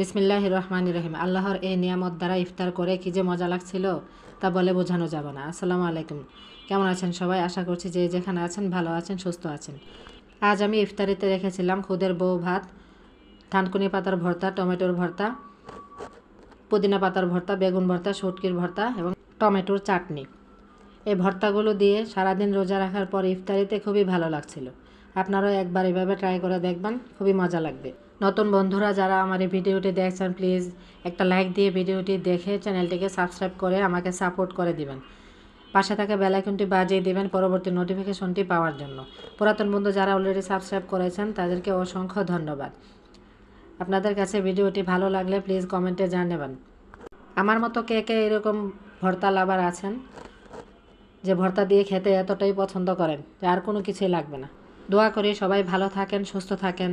বিসমিল্লাহ রহমান রহিম আল্লাহর এই নিয়ামত দ্বারা ইফতার করে কি যে মজা লাগছিল তা বলে বোঝানো যাবে না। আসসালামু আলাইকুম। কেমন আছেন সবাই? আশা করছি যে যেখানে আছেন ভালো আছেন, সুস্থ আছেন। আজ আমি ইফতারিতে রেখেছিলাম খুদের বউ ভাত থানকুনি পাতার ভর্তা, টমেটোর ভর্তা, পুদিনা পাতার ভর্তা, বেগুন ভর্তা, শুটকির ভর্তা এবং টমেটোর চাটনি। এই ভর্তাগুলো দিয়ে সারাদিন রোজা রাখার পর ইফতারিতে খুবই ভালো লাগছিল। আপনারাও একবার এভাবে ট্রাই করে দেখবেন, খুবই মজা লাগবে। নতুন বন্ধুরা যারা আমার এই ভিডিওটি দেখছেন প্লিজ একটা লাইক দিয়ে ভিডিওটি দেখে চ্যানেলটিকে সাবস্ক্রাইব করে আমাকে সাপোর্ট করে দিবেন। পাশে থাকা বেলাইকনটি বাজিয়ে দিবেন পরবর্তী নোটিফিকেশনটি পাওয়ার জন্য। পুরাতন বন্ধু যারা অলরেডি সাবস্ক্রাইব করেছেন, তাদেরকে অসংখ্য ধন্যবাদ। আপনাদের কাছে ভিডিওটি ভালো লাগলে প্লিজ কমেন্টে জানাবেন। আমার মতো কে কে এরকম ভর্তা লাভার আছেন, যে ভর্তা দিয়ে খেতে এতটাই পছন্দ করেন, যে আর কোনো কিছুই লাগবে না। দোয়া করি সবাই ভালো থাকেন, সুস্থ থাকেন।